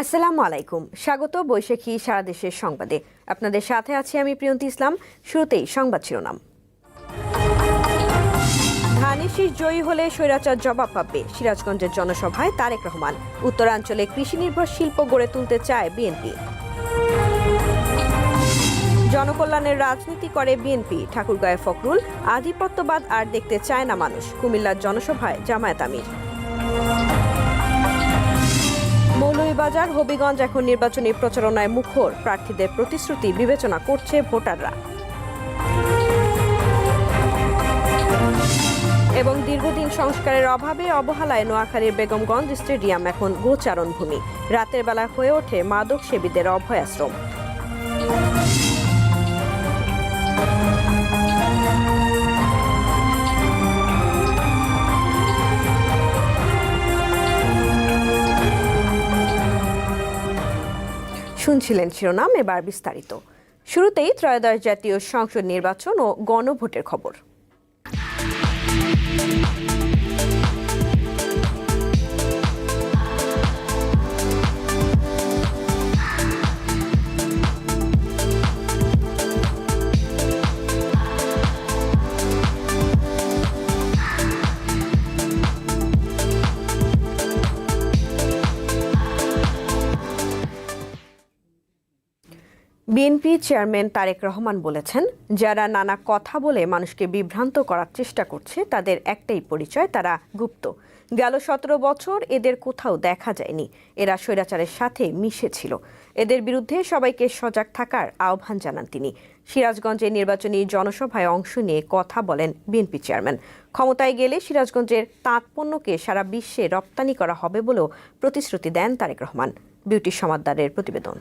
আসসালামু আলাইকুম। স্বাগত বৈশাখী সারা দেশের সংবাদে। আপনাদের সাথে আছি আমি প্রিয়ন্তী ইসলাম। শুরুতেই সংবাদ শিরোনাম। ধানের শীষ জয়ী হলে স্বৈরাচার জবাব পাবে সিরাজগঞ্জের জনসভায় তারেক রহমান। উত্তরাঞ্চলে কৃষি নির্ভর শিল্প গড়ে তুলতে চায় বিএনপি। জনকল্যাণের রাজনীতি করে বিএনপি, ঠাকুরগাঁয়ে ফখরুল। আধিপত্যবাদ আর দেখতে চায় না মানুষ। কুমিল্লার জনসভায় জামায়াত আমির। মৌলভীবাজার হবিগঞ্জ এখন নির্বাচনী প্রচারণায় মুখর। প্রার্থীদের প্রতিশ্রুতি বিবেচনা করছে ভোটাররা। এবং দীর্ঘদিন সংস্কারের অভাবে অবহেলায় নোয়াখালীর বেগমগঞ্জ স্টেডিয়াম এখন গোচারণ ভূমি রাতের বেলা হয়ে ওঠে মাদক সেবীদের অভয়াশ্রম। শুনছিলেন শিরোনাম এবার বিস্তারিত। শুরুতেই ত্রয়োদশ জাতীয় সংসদ নির্বাচন ও গণভোটের খবর। বিএনপি চেয়ারম্যান তারেক রহমান বলেছেন, যারা নানা কথা বলে মানুষকে বিভ্রান্ত করার চেষ্টা করছে, তাদের একটাই পরিচয়, তারা গুপ্ত। গেল সতেরো বছর এদের কোথাও দেখা যায়নি। এরা স্বৈরাচারের সাথে মিশেছিল। এদের বিরুদ্ধে সবাইকে সজাগ থাকার আহ্বান জানান তিনি। সিরাজগঞ্জে নির্বাচনী জনসভায় অংশ নিয়ে কথা বলেন বিএনপি চেয়ারম্যান। ক্ষমতায় গেলে সিরাজগঞ্জের তাঁত পণ্যকে সারা বিশ্বে রপ্তানি করা হবে বলেও প্রতিশ্রুতি দেন তারেক রহমান। বিউটি সমাদ্দারের প্রতিবেদন।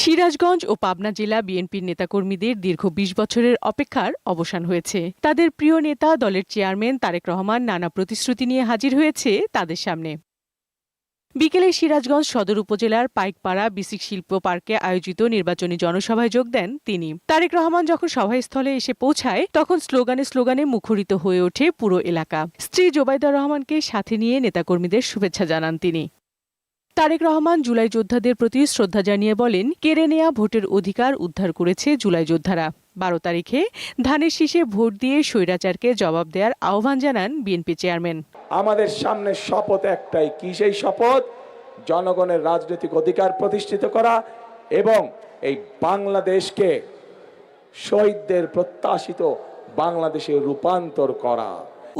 সিরাজগঞ্জ ও পাবনা জেলা বিএনপির নেতাকর্মীদের দীর্ঘ বিশ বছরের অপেক্ষার অবসান হয়েছে। তাদের প্রিয় নেতা দলের চেয়ারম্যান তারেক রহমান নানা প্রতিশ্রুতি নিয়ে হাজির হয়েছে তাদের সামনে। বিকেলে সিরাজগঞ্জ সদর উপজেলার পাইকপাড়া বিসিক শিল্প পার্কে আয়োজিত নির্বাচনী জনসভায় যোগ দেন তিনি। তারেক রহমান যখন সভাস্থলে এসে পৌঁছায়, তখন স্লোগানে স্লোগানে মুখরিত হয়ে ওঠে পুরো এলাকা। স্ত্রী জোবাইদা রহমানকে সাথে নিয়ে নেতাকর্মীদের শুভেচ্ছা জানান তিনি। তারেক রহমান জুলাই যোদ্ধাদের প্রতি শ্রদ্ধা জানিয়ে বলেন কেড়ে নেয়া ভোটের অধিকার উদ্ধার করেছে জুলাই যোদ্ধারা। বারো তারিখে ধানের শীষে ভোট দিয়ে স্বৈরাচারকে জবাব দেওয়ার আহ্বান জানান বিএনপি চেয়ারম্যান। আমাদের সামনে শপথ একটাই কি সেই শপথ? জনগণের রাজনৈতিক অধিকার প্রতিষ্ঠিত করা এবং এই বাংলাদেশকে শহীদদের প্রত্যাশিত বাংলাদেশে রূপান্তর করা।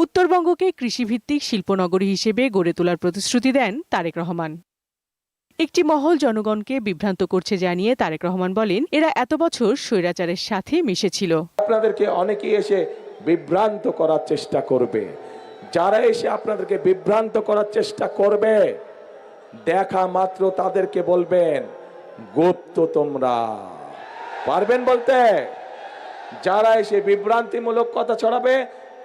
উত্তরবঙ্গকে কৃষিভিত্তিক শিল্পনগরী হিসেবে গড়ে তোলার প্রতিশ্রুতি দেন তারেক রহমান। একটি মহল জনগণকে বিভ্রান্ত করছে জানিয়ে তারেক রহমান বলেন, এরা এত বছর স্বৈরাচারের সাথে মিশেছিল। আপনাদেরকে অনেকেই এসে বিভ্রান্ত করার চেষ্টা করবে। যারা এসে আপনাদেরকে বিভ্রান্ত করার চেষ্টা করবে, দেখা মাত্র তাদেরকে বলবেন, গুপ্ত তোমরা। পারবেন বলতে? যারা এসে বিভ্রান্তিমূলক কথা ছড়াবে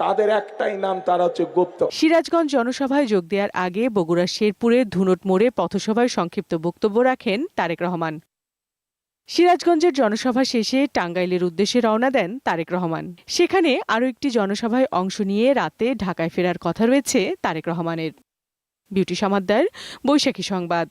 তাদের একটাই নাম, তারা হচ্ছে গুপ্ত। সিরাজগঞ্জ জনসভায় যোগ দেওয়ার আগে বগুড়ার শেরপুরে ধুনট মোড়ে পথসভায় সংক্ষিপ্ত বক্তব্য রাখেন তারেক রহমান। সিরাজগঞ্জের জনসভা শেষে টাঙ্গাইলের উদ্দেশ্যে রওনা দেন তারেক রহমান। সেখানে আরও একটি জনসভায় অংশ নিয়ে রাতে ঢাকায় ফেরার কথা রয়েছে তারেক রহমানের। বিউটি সমাদ্দার, বৈশাখী সংবাদ।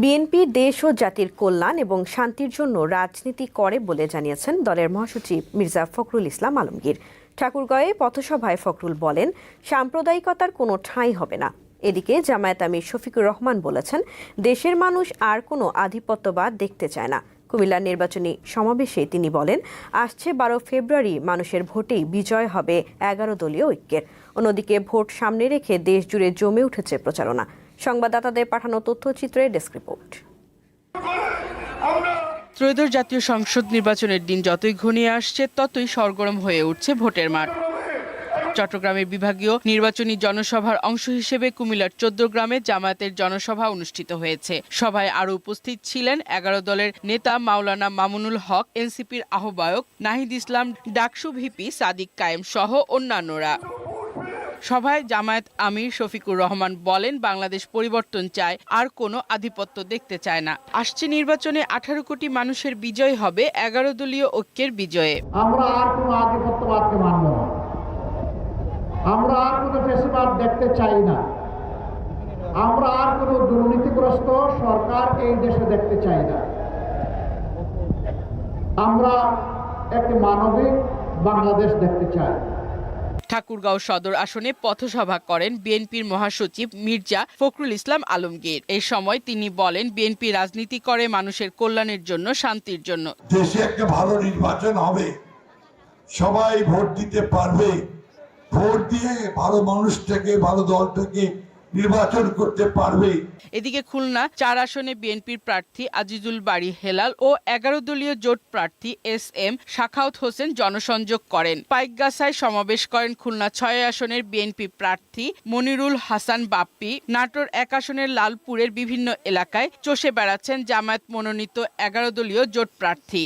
বিএনপি দেশ ও জাতির কল্যাণ এবং শান্তির জন্য রাজনীতি করে বলে জানিয়েছেন দলের মহাসচিব মির্জা ফখরুল ইসলাম আলমগীর। ঠাকুরগাঁয়ে পথসভায় ফখরুল বলেন, সাম্প্রদায়িকতার কোনো ঠাঁই হবে না। এদিকে জামায়াত আমির শফিকুর রহমান বলেছেন, দেশের মানুষ আর কোনো আধিপত্যবাদ দেখতে চায় না। কুমিল্লার নির্বাচনী সমাবেশে তিনি বলেন, আসছে বারো ফেব্রুয়ারি, মানুষের ভোটেই বিজয় হবে এগারো দলীয় ঐক্যের। অন্যদিকে ভোট সামনে রেখে দেশ জুড়ে জমে উঠেছে প্রচারণা। সংবাদদাতাদের পাঠানো তথ্যচিত্রের ডেস্ক রিপোর্ট। ত্রয়োদশ জাতীয় সংসদ নির্বাচনের দিন যতই ঘনিয়ে আসছে, ততই সরগরম হয়ে উঠছে ভোটের মাঠ। চট্টগ্রামের বিভাগীয় নির্বাচনী জনসভার অংশ হিসেবে কুমিল্লার চোদ্দ গ্রামে জামায়াতের জনসভা অনুষ্ঠিত হয়েছে। সভায় আরও উপস্থিত ছিলেন এগারো দলের নেতা মাওলানা মামুনুল হক, এনসিপির আহ্বায়ক নাহিদ ইসলাম, ডাকসু ভিপি সাদিক কায়েম সহ অন্যান্যরা। সভায় জামায়াত আমির শফিকুর রহমান বলেন, বাংলাদেশ পরিবর্তন চায়, আর কোনো আধিপত্য দেখতে চায় না। আসছে নির্বাচনে আঠারো কোটি মানুষের বিজয় হবে, এগারো দলীয় ঐক্যের বিজয়ে। আমরা আর কোনো আধিপত্যবাদকে মানব না। আমরা আর কোনো ফেসিবাদ দেখতে চাই না। আমরা আর কোনো দুর্নীতিগ্রস্ত সরকার এই দেশে দেখতে চাই না। আমরা একটি মানবিক বাংলাদেশ দেখতে চাই। ঠাকুরগাঁও সদর আসনে পথসভা করেন বিএনপির মহাসচিব মির্জা ফখরুল ইসলাম আলমগীর। এই সময় তিনি বলেন, বিএনপি রাজনীতি করে মানুষের কল্যাণের জন্য, শান্তির জন্য। দেশে একটা ভালো নির্বাচন হবে। সবাই ভোট দিতে পারবে। ভোট দিয়ে ভালো মানুষটাকে, ভালো দলটাকে নির্বাচন করতে পারবে। এদিকে খুলনা চার আসনে বিএনপির প্রার্থী আজিজুল বাড়ি হেলাল ও এগারো দলীয় জোট প্রার্থী এস এম শাখাউত হোসেন জনসংযোগ করেন। পাইকগাছায় সমাবেশ করেন খুলনা ছয় আসনের বিএনপি প্রার্থী মনিরুল হাসান বাপ্পি। নাটোর এক আসনের লালপুরের বিভিন্ন এলাকায় চষে বেড়াচ্ছেন জামায়াত মনোনীত এগারো দলীয় জোট প্রার্থী।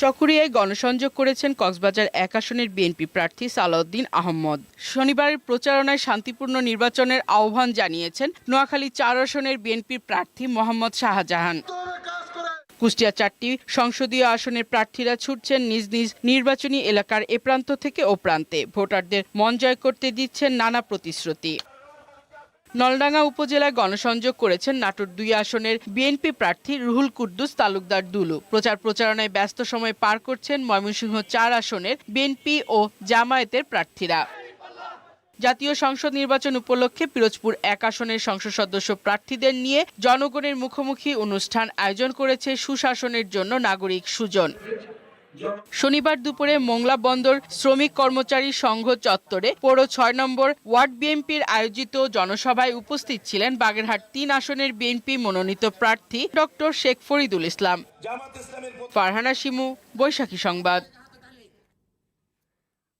চকুরিয়ায় গণসংযোগ করেছেন কক্সবাজার এক আসনের বিএনপি প্রার্থী সালাউদ্দিন আহমদ। শনিবারের প্রচারণায় শান্তিপূর্ণ নির্বাচনের আহ্বান জানিয়েছেন নোয়াখালী চার আসনের বিএনপির প্রার্থী মোহাম্মদ শাহজাহান। কুষ্টিয়া চারটি সংসদীয় আসনের প্রার্থীরা ছুটছেন নিজ নিজ নির্বাচনী এলাকার এ প্রান্ত থেকে ও প্রান্তে। ভোটারদের মন জয় করতে দিচ্ছেন নানা প্রতিশ্রুতি। নলডাঙ্গা উপজেলায় গণসংযোগ করেছেন নাটোর দুই আসনের বিএনপি প্রার্থী রুহুল কুদ্দুস, তালুকদার দুলু। প্রচার প্রচারণায় ব্যস্ত সময় পার করছেন ময়মনসিংহ চার আসনের বিএনপি ও জামায়াতের প্রার্থীরা। জাতীয় সংসদ নির্বাচন উপলক্ষে পিরোজপুর এক আসনের সংসদ সদস্য প্রার্থীদের নিয়ে জনগণের মুখোমুখি অনুষ্ঠান আয়োজন করেছে সুশাসনের জন্য নাগরিক সুজন। শনিবার দুপুরে মোংলা বন্দর শ্রমিক কর্মচারী সংঘ চত্বরে পৌর ছয় নম্বর ওয়ার্ড বিএনপির আয়োজিত জনসভায় উপস্থিত ছিলেন বাগেরহাট তিন আসনের বিএনপি মনোনীত প্রার্থী ডক্টর শেখ ফরিদুল ইসলাম। ফারহানা শিমু বৈশাখী সংবাদ।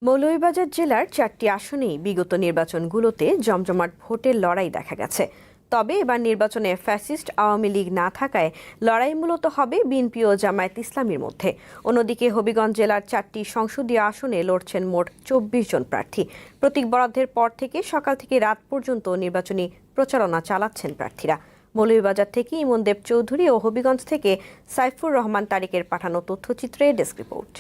মৌলভীবাজার জেলার চারটি আসনেই বিগত নির্বাচনগুলোতে জমজমাট ভোটের লড়াই দেখা গেছে। তবে এবার নির্বাচনে ফ্যাসিস্ট আওয়ামী লীগ না থাকায় লড়াই মূলত হবে বিএনপি ও জামায়াত ইসলামীর মধ্যে। অন্যদিকে হবিগঞ্জ জেলার চারটি সংসদীয় আসনে লড়ছেন মোট চব্বিশ জন প্রার্থী। প্রতীক বরাদ্দের পর থেকে সকাল থেকে রাত পর্যন্ত নির্বাচনী প্রচারণা চালাচ্ছেন প্রার্থীরা। মৌলভীবাজার থেকে ইমনদেব চৌধুরী ও হবিগঞ্জ থেকে সাইফুর রহমান তারিকের পাঠানো তথ্যচিত্রে ডেস্ক রিপোর্ট।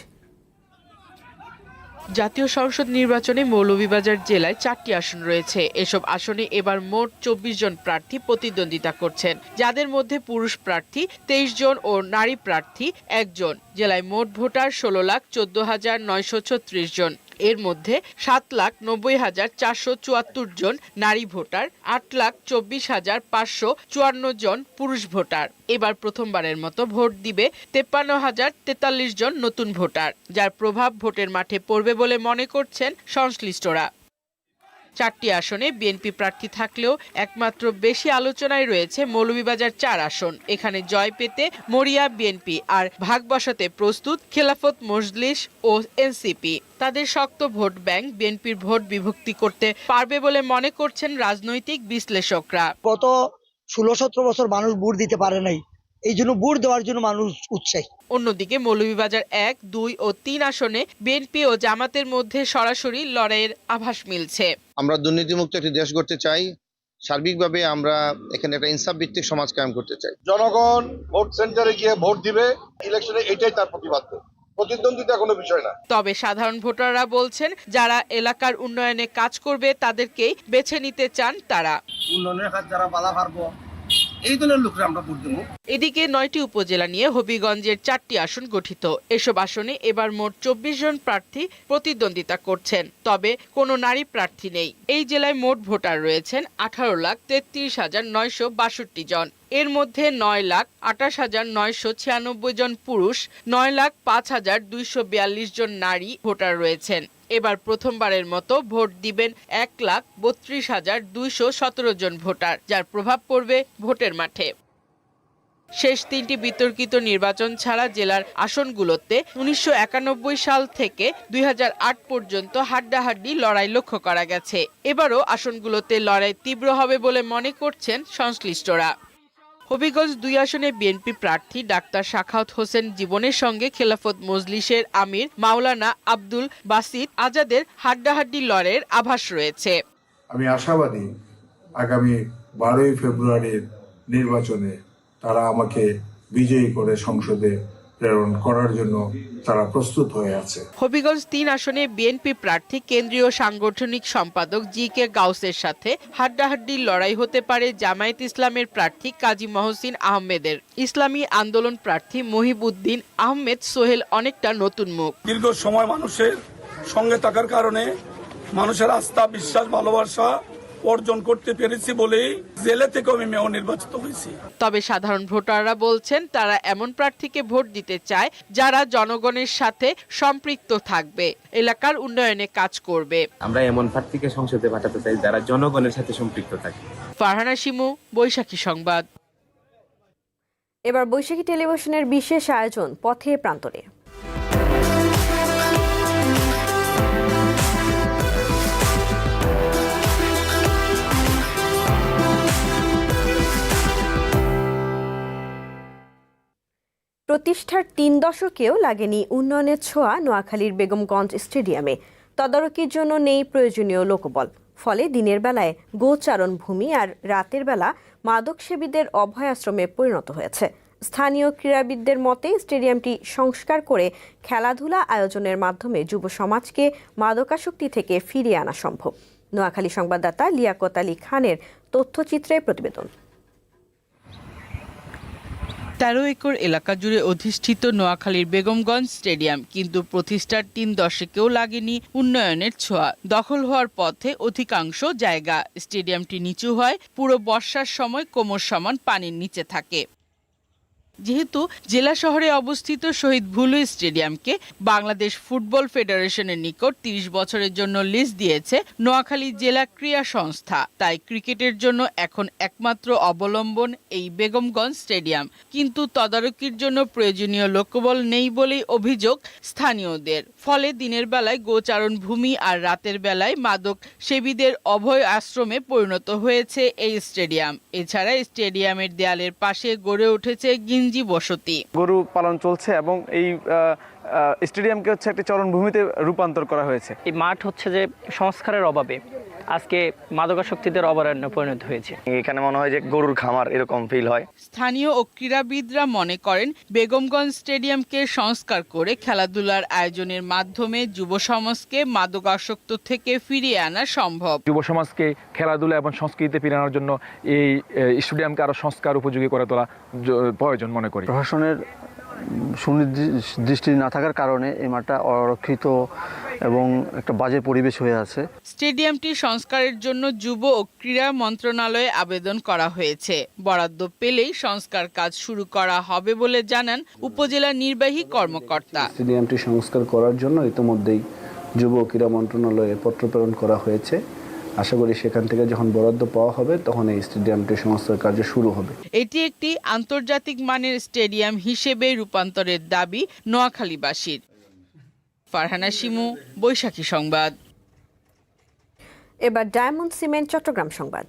জাতীয় সংসদ নির্বাচনে মৌলভীবাজার জেলায় চারটি আসন রয়েছে। এসব আসনে এবার মোট চব্বিশ জন প্রার্থী প্রতিদ্বন্দ্বিতা করছেন। যাদের মধ্যে পুরুষ প্রার্থী তেইশ জন ও নারী প্রার্থী একজন। জেলায় মোট ভোটার ষোলো লাখ চোদ্দ হাজার নয়শো ছত্রিশ জন। এর মধ্যে সাত লাখ নব্বই হাজার চারশো চুয়াত্তর জন নারী ভোটার, আট লাখ চব্বিশ হাজার পাঁচশো চুয়ান্ন জন পুরুষ ভোটার। এবার প্রথমবারের মতো ভোট দিবে তেপ্পান্ন হাজার তেতাল্লিশ জন নতুন ভোটার, যার প্রভাব ভোটের মাঠে পড়বে বলে মনে করছেন সংশ্লিষ্টরা। চারটি আসনে বিএনপি প্রার্থী থাকলেও একমাত্র বেশি আলোচনায় রয়েছে মৌলভীবাজার চার আসন। এখানে জয় পেতে মরিয়া বিএনপি আর ভাগ বসাতে প্রস্তুত খেলাফত মজলিস ও এনসিপি। তাদের শক্ত ভোট ব্যাংক বিএনপির ভোট বিভক্তি করতে পারবে বলে মনে করছেন রাজনৈতিক বিশ্লেষকরা। গত ষোলো সতেরো বছর মানুষ ভোট দিতে পারে নাই। এই জন্য ভোট দেওয়ার জন্য মানুষ উৎসাহী। অন্যদিকে মৌলভীবাজার এক দুই ও তিন আসনে বিএনপি ও জামাতের মধ্যে সরাসরি লড়াইয়ের আভাস মিলছে। আমরা দুর্নীতিমুক্ত একটি দেশ গড়তে চাই। সার্বিকভাবে আমরা এখানে একটা ইনসাফ ভিত্তিক সমাজ কায়েম করতে চাই। জনগণ ভোট সেন্টারে গিয়ে ভোট দিবে ইলেকশনে এটাই তার প্রতিবাদ। প্রতিদ্বন্দ্বিতা কোনো বিষয় না। তবে সাধারণ ভোটাররা বলছেন যারা এলাকার উন্নয়নে কাজ করবে তাদেরকেই বেছে নিতে চান তারা। উন্নয়নের কাজ যারা বাধা পারব এই দলের লোকরা আমরা ভোট দেবো। এদিকে নয়টি উপজেলা নিয়ে হবিগঞ্জের চারটি আসন গঠিত। এসব আসনে এবার মোট চব্বিশ জন প্রার্থী প্রতিদ্বন্দ্বিতা করছেন। তবে কোনো নারী প্রার্থী নেই। এই জেলায় মোট ভোটার রয়েছেন আঠারো লাখ তেত্রিশ হাজার নয়শো বাষট্টি জন। এর মধ্যে নয় লাখ আঠাশ হাজার নয়শো ছিয়ানব্বই জন পুরুষ, নয় লাখ পাঁচ হাজার দুইশো বিয়াল্লিশ জন নারী ভোটার রয়েছেন। এবার প্রথমবারের মতো ভোট দিবেন এক লাখ বত্রিশ হাজার দুইশো সতেরো জন ভোটার, যার প্রভাব পড়বে ভোটের মাঠে। শেষ তিনটি বিতর্কিত নির্বাচন ছাড়া জেলার আসনগুলোতে উনিশশো একানব্বই সাল থেকে দুই হাজার আট পর্যন্ত হাড্ডাহাড্ডি লড়াই লক্ষ্য করা গেছে। এবারও আসনগুলোতে লড়াই তীব্র হবে বলে মনে করছেন সংশ্লিষ্টরা। হবিগঞ্জ দুই আসনে বিএনপি প্রার্থী ডাক্তার শাখাউত হোসেন জীবনের সঙ্গে খেলাফত মজলিসের আমির মাওলানা আব্দুল বাসিদ আজাদের হাড্ডাহাড্ডি লড়ের আভাস রয়েছে। আমি আশাবাদী আগামী বারোই ফেব্রুয়ারির নির্বাচনে তারা আমাকে বিজয়ী করে সংসদে প্রেরণ করার জন্য তারা প্রস্তুত হয়ে আছে। হবিগঞ্জ তিন আসনে বিএনপি প্রার্থী কেন্দ্রীয় সাংগঠনিক সম্পাদক জি কে গাউসের সাথে হাড্ডাহাড্ডির লড়াই হতে পারে জামায়াত ইসলামের প্রার্থী কাজী মহসিন আহমেদের। ইসলামী আন্দোলন প্রার্থী মহিবুদ্দিন আহমেদ সোহেল অনেকটা নতুন মুখ। দীর্ঘ সময় মানুষের সঙ্গে থাকার কারণে মানুষের আস্থা বিশ্বাস ভালোবাসা অর্জন করতে পেরেছি বলেই জেলে থেকে আমি মেয়র নির্বাচিত হয়েছি। তবে সাধারণ ভোটাররা বলছেন তারা এমন প্রার্থীকে ভোট দিতে চায় যারা জনগণের সাথে সম্পৃক্ত থাকবে। এলাকার উন্নয়নে কাজ করবে। আমরা এমন প্রার্থীকে সংসদে পাঠাতে চাই যারা জনগণের সাথে সম্পৃক্ত থাকে। ফারহানা শিমু বৈশাখী সংবাদ। এবার বৈশাখী টেলিভিশনের বিশেষ আয়োজন পথে প্রান্তরে। প্রতিষ্ঠার তিন দশকেও লাগেনি উন্নয়নের ছোঁয়া নোয়াখালীর বেগমগঞ্জ স্টেডিয়ামে। তদারকির জন্য নেই প্রয়োজনীয় লোকবল। ফলে দিনের বেলায় গোচারণ ভূমি আর রাতের বেলা মাদকসেবীদের অভয়াশ্রমে পরিণত হয়েছে। স্থানীয় ক্রীড়াবিদদের মতে, স্টেডিয়ামটি সংস্কার করে খেলাধুলা আয়োজনের মাধ্যমে যুব সমাজকে মাদকাসক্তি থেকে ফিরিয়ে আনা সম্ভব। নোয়াখালী সংবাদদাতা লিয়াকত আলী খানের তথ্যচিত্রে প্রতিবেদন। তেরো একর এলাকা জুড়ে অধিষ্ঠিত নোয়াখালীর বেগমগঞ্জ স্টেডিয়াম, কিন্তু প্রতিষ্ঠার তিন দশকেও লাগেনি উন্নয়নের ছোঁয়া। দখল হওয়ার পথে অধিকাংশ জায়গা। স্টেডিয়ামটি নিচু হয়, পুরো বর্ষার সময় কোমর সমান পানির নিচে থাকে। যেহেতু জেলা শহরে অবস্থিত শহীদ ভুলু স্টেডিয়ামকে বাংলাদেশ ফুটবল ফেডারেশনের নিকট তিরিশ বছরের জন্য লিজ দিয়েছে নোয়াখালী জেলা ক্রীড়া সংস্থা। তাই ক্রিকেটের জন্য এখন একমাত্র অবলম্বন এই বেগমগঞ্জ স্টেডিয়াম। কিন্তু তদারকির জন্য প্রয়োজনীয় লোকবল নেই বলেই অভিযোগ স্থানীয়দের। ফলে দিনের বেলায় গোচারণ ভূমি আর রাতের বেলায় মাদক সেবীদের অভয় আশ্রমে পরিণত হয়েছে এই স্টেডিয়াম। এছাড়া স্টেডিয়ামের দেয়ালের পাশে গড়ে উঠেছে গিঞ্জি বসতি। গরু পালন চলছে এবং এই আহ, আহ, স্টেডিয়ামকে হচ্ছে একটি চরণভূমিতে রূপান্তর করা হয়েছে। এই মাঠ হচ্ছে যে সংস্কারের অভাবে। আজকে মাদকাসক্তিদের অভয়ারণ্য পরিণত হয়েছে। এখানে মনে হয় যে গরুর খামার এরকম ফিল হয়। স্থানীয় ও ক্রীড়াবিদরা মনে করেন বেগমগঞ্জ স্টেডিয়ামকে সংস্কার করে খেলাধুলার আয়োজনের মাধ্যমে যুব সমাজকে মাদকাসক্ত থেকে ফিরিয়ে আনা সম্ভব। যুব সমাজকে খেলাধুলা এবং সংস্কৃতিতে ফিরে আনার জন্য এই স্টেডিয়ামকে আরও সংস্কার উপযোগী করে তোলা প্রয়োজন মনে করি। প্রশাসনের সুনির্দিষ্ট না থাকার কারণে এই মাঠটা অরক্ষিত এবং একটা বাজে পরিবেশ হয়ে আছে। স্টেডিয়ামটি সংস্কারের জন্য যুব ও ক্রীড়া মন্ত্রণালয়ে আবেদন করা হয়েছে। বরাদ্দ পেলেই সংস্কার কাজ শুরু করা হবে বলে জানান উপজেলা নির্বাহী কর্মকর্তা। স্টেডিয়ামটি সংস্কার করার জন্য ইতিমধ্যেই যুব ও ক্রীড়া মন্ত্রণালয়ে পত্র প্রেরণ করা হয়েছে। আশা করি সেখান থেকে যখন বরাদ্দ পাওয়া হবে তখন এই স্টেডিয়ামটি সংস্কার কার্য শুরু হবে। এটি একটি আন্তর্জাতিক মানের স্টেডিয়াম হিসেবে রূপান্তরের দাবি নোয়াখালীবাসীর। ফারহানা শিমু বৈশাখী সংবাদ। এবার ডায়মন্ড সিমেন্ট চট্টগ্রাম সংবাদ।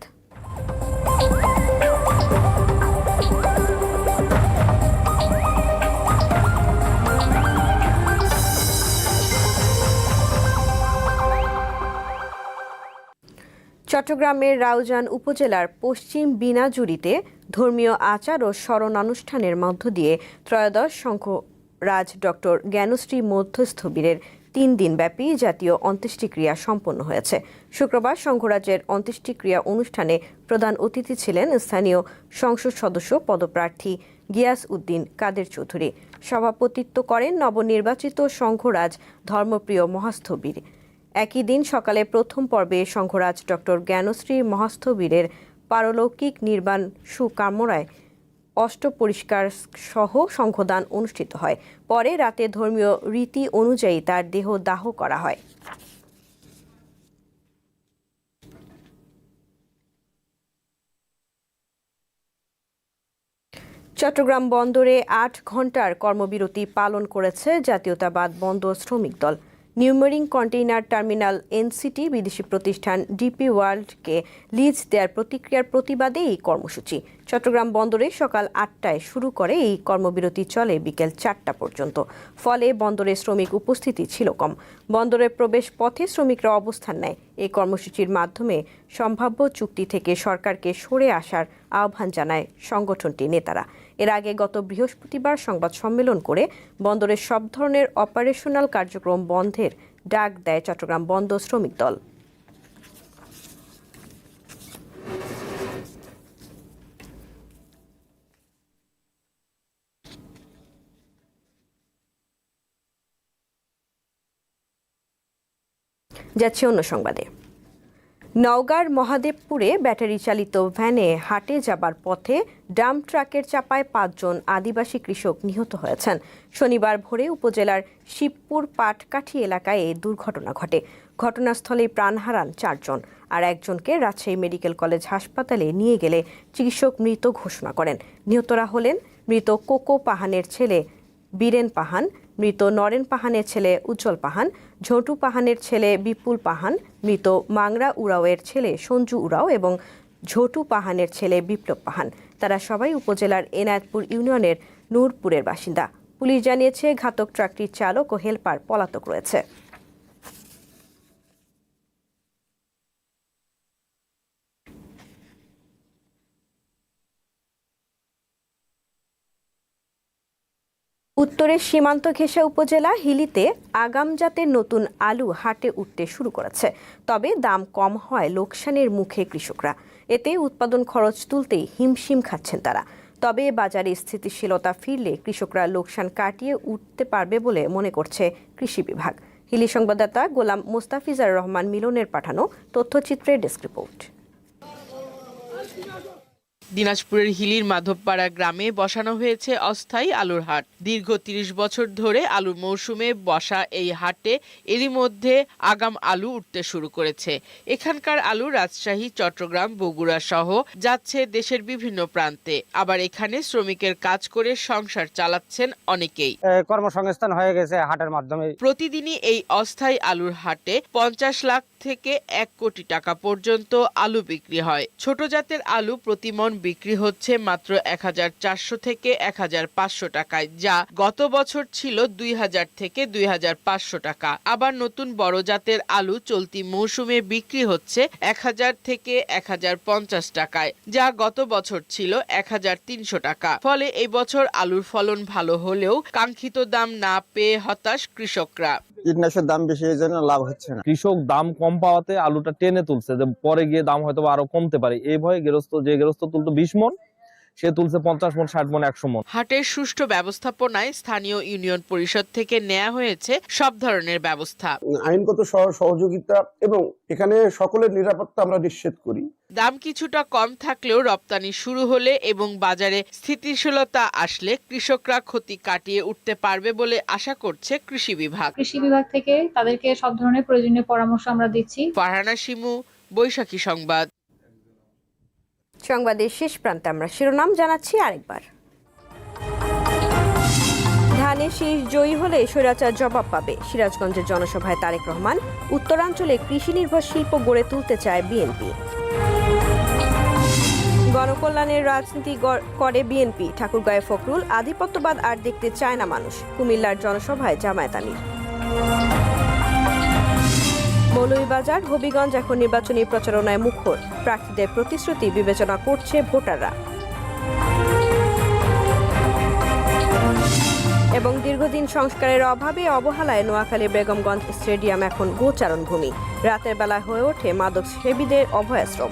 চট্টগ্রামের রাউজান উপজেলার পশ্চিম বিনাজুরিতে ধর্মীয় আচার ও স্মরণানুষ্ঠানের মধ্য দিয়ে ত্রয়োদশ শঙ্খরাজ ডক্টর জ্ঞানশ্রী মধ্যস্থবীরের তিন দিনব্যাপী জাতীয় অন্ত্যেষ্টিক্রিয়া সম্পন্ন হয়েছে। শুক্রবার শঙ্খরাজের অন্ত্যেষ্টিক্রিয়া অনুষ্ঠানে প্রধান অতিথি ছিলেন স্থানীয় সংসদ সদস্য পদপ্রার্থী গিয়াস উদ্দিন কাদের চৌধুরী। সভাপতিত্ব করেন নবনির্বাচিত শঙ্খরাজ ধর্মপ্রিয় মহাস্থবীর। একই দিন সকালে প্রথম পর্বে শঙ্খরাজ ডক্টর জ্ঞানশ্রী মহাস্থবীরের পারলৌকিক নির্বাণ সুকামরায় অষ্ট পরিষ্কার সহ শঙ্খদান অনুষ্ঠিত হয়। পরে রাতে ধর্মীয় রীতি অনুযায়ী তার দেহ দাহ করা হয়। চট্টগ্রাম বন্দরে আট ঘণ্টার কর্মবিরতি পালন করেছে জাতীয়তাবাদ বন্দর শ্রমিক দল। নিউমেরিং কন্টেইনার টার্মিনাল এনসিটি বিদেশি প্রতিষ্ঠান ডিপি ওয়ার্ল্ডকে লিজ দেওয়ার প্রতিক্রিয়ার প্রতিবাদে এই কর্মসূচি। চট্টগ্রাম বন্দরে সকাল আটটায় শুরু করে এই কর্মবিরতি চলে বিকেল চারটা পর্যন্ত। ফলে বন্দরে শ্রমিক উপস্থিতি ছিল কম। বন্দরের প্রবেশ পথে শ্রমিকরা অবস্থান নেয়। এই কর্মসূচির মাধ্যমে সম্ভাব্য চুক্তি থেকে সরকারকে সরে আসার আহ্বান জানায় সংগঠনটির নেতারা। এর আগে গত বৃহস্পতিবার সংবাদ সম্মেলন করে বন্দরের সব ধরনের অপারেশনাল কার্যক্রম বন্ধের ডাক দেয় চট্টগ্রাম বন্দর শ্রমিক দল। যাচ্ছে অন্য সংবাদে। নওগাঁর মহাদেবপুরে ব্যাটারি চালিত ভ্যানে হাটে যাবার পথে ডাম্প ট্রাকের চাপায় পাঁচজন আদিবাসী কৃষক নিহত হয়েছেন। শনিবার ভোরে উপজেলার শিবপুর পাটকাঠি এলাকায় এই দুর্ঘটনা ঘটে। ঘটনাস্থলেই প্রাণ হারান চারজন আর একজনকে রাজশাহী মেডিকেল কলেজ হাসপাতালে নিয়ে গেলে চিকিৎসক মৃত ঘোষণা করেন। নিহতরা হলেন মৃত কোকো পাহানের ছেলে বীরেন পাহান, মৃত নরেন পাহানের ছেলে উজ্জ্বল পাহান, ঝন্টু পাহানের ছেলে বিপুল পাহান, মৃত মাংরা উড়াওয়ের ছেলে সঞ্জু উড়াও এবং ঝটু পাহানের ছেলে বিপ্লব পাহান। তারা সবাই উপজেলার এনায়তপুর ইউনিয়নের নূরপুরের বাসিন্দা। পুলিশ জানিয়েছে, ঘাতক ট্রাকটির চালক ও হেলপার পলাতক রয়েছে। উত্তরের সীমান্ত ঘেঁষা উপজেলা হিলিতে আগাম জাতের নতুন আলু হাটে উঠতে শুরু করেছে। তবে দাম কম হয় লোকসানের মুখে কৃষকরা। এতে উৎপাদন খরচ তুলতেই হিমশিম খাচ্ছেন তারা। তবে বাজারে স্থিতিশীলতা ফিরলে কৃষকরা লোকসান কাটিয়ে উঠতে পারবে বলে মনে করছে কৃষি বিভাগ। হিলি সংবাদদাতা গোলাম মুস্তাফিজার রহমান মিলনের পাঠানো তথ্যচিত্রের ডেস্ক রিপোর্ট। দিনাজপুরের হিলির মাধবপাড়া গ্রামে বসানো হয়েছে অস্থায়ী আলুর হাট। দীর্ঘ তিরিশ বছর ধরে আলুর মৌসুমে বসা এই হাটে এরই মধ্যে আগাম আলু উঠতে শুরু করেছে। এখানকার আলু রাজশাহী চট্টগ্রাম বগুড়া সহ যাচ্ছে দেশের বিভিন্ন প্রান্তে। আবার এখানে শ্রমিকের কাজ করে সংসার চালাচ্ছেন অনেকেই। কর্মসংস্থান হয়ে গেছে হাটের মাধ্যমে। প্রতিদিনই এই অস্থায়ী আলুর হাটে পঞ্চাশ লাখ থেকে এক কোটি টাকা পর্যন্ত আলু বিক্রি হয়। ছোট জাতের আলু প্রতিমন বিক্রি হচ্ছে মাত্র এক হাজার চারশো থেকে এক হাজার পাঁচশো টাকায়, যা গত বছর ছিল দুই হাজার থেকে দুই হাজার পাঁচশো টাকা। আবার নতুন বড় জাতের আলু চলতি মৌসুমে বিক্রি হচ্ছে এক হাজার থেকে এক হাজার পঞ্চাশ টাকায়, যা গত বছর ছিল এক হাজার তিনশো টাকা। ফলে এই বছর আলুর ফলন ভালো হলেও কাঙ্ক্ষিত দাম না পেয়ে হতাশ কৃষকরা। কীটনাশকের দাম বেশি এই জন্য লাভ হচ্ছে না। কৃষক দাম কম পাওয়াতে আলুটা টেনে তুলছে, যে পরে গিয়ে দাম হয়তো আরও কমতে পারে। এই ভয়ে গেরস্ত যে গেরস্ত তুলতো বিশ মন সে তুলছে পঞ্চাশ মন ষাট মন একশো মন। হাটের সুষ্ঠু ব্যবস্থাপনায় স্থানীয় ইউনিয়ন পরিষদ থেকে নেওয়া হয়েছে সব ধরনের ব্যবস্থা। আইনগত সহযোগিতা এবং এখানে সকলের নিরাপত্তা আমরা নিশ্চিত করি। দাম কিছুটা কম থাকলেও রপ্তানি শুরু হলে এবং বাজারে স্থিতিশীলতা আসলে কৃষকরা ক্ষতি কাটিয়ে উঠতে পারবে বলে আশা করছে কৃষি বিভাগ। কৃষি বিভাগ থেকে তাদেরকে সব ধরনের প্রয়োজনীয় পরামর্শ আমরা দিচ্ছি। ফারহানা শিমু বৈশাখী সংবাদ। সংবাদের শেষ প্রান্তে আমরা শিরোনাম জানাচ্ছি আরেকবার। ধানে শীষ জয়ী হলে স্বৈরাচার জবাব পাবে সিরাজগঞ্জের জনসভায় তারেক রহমান। উত্তরাঞ্চলে কৃষি নির্ভর শিল্প গড়ে তুলতে চায় বিএনপি। গণকল্যাণের রাজনীতি করে বিএনপি। ঠাকুরগাঁয়ে ফখরুল আধিপত্যবাদ আর দেখতে চায় না মানুষ। কুমিল্লার জনসভায় জামায়াত আমির। মৌলভীবাজার, হবিগঞ্জ এখন নির্বাচনী প্রচারণায় মুখর। প্রার্থীদের প্রতিশ্রুতি বিবেচনা করছে ভোটাররা। এবং দীর্ঘদিন সংস্কারের অভাবে অবহেলায় নোয়াখালী বেগমগঞ্জ স্টেডিয়াম এখন গোচারণ ভূমি রাতের বেলা হয়ে ওঠে মাদক সেবীদের অভয়াশ্রম।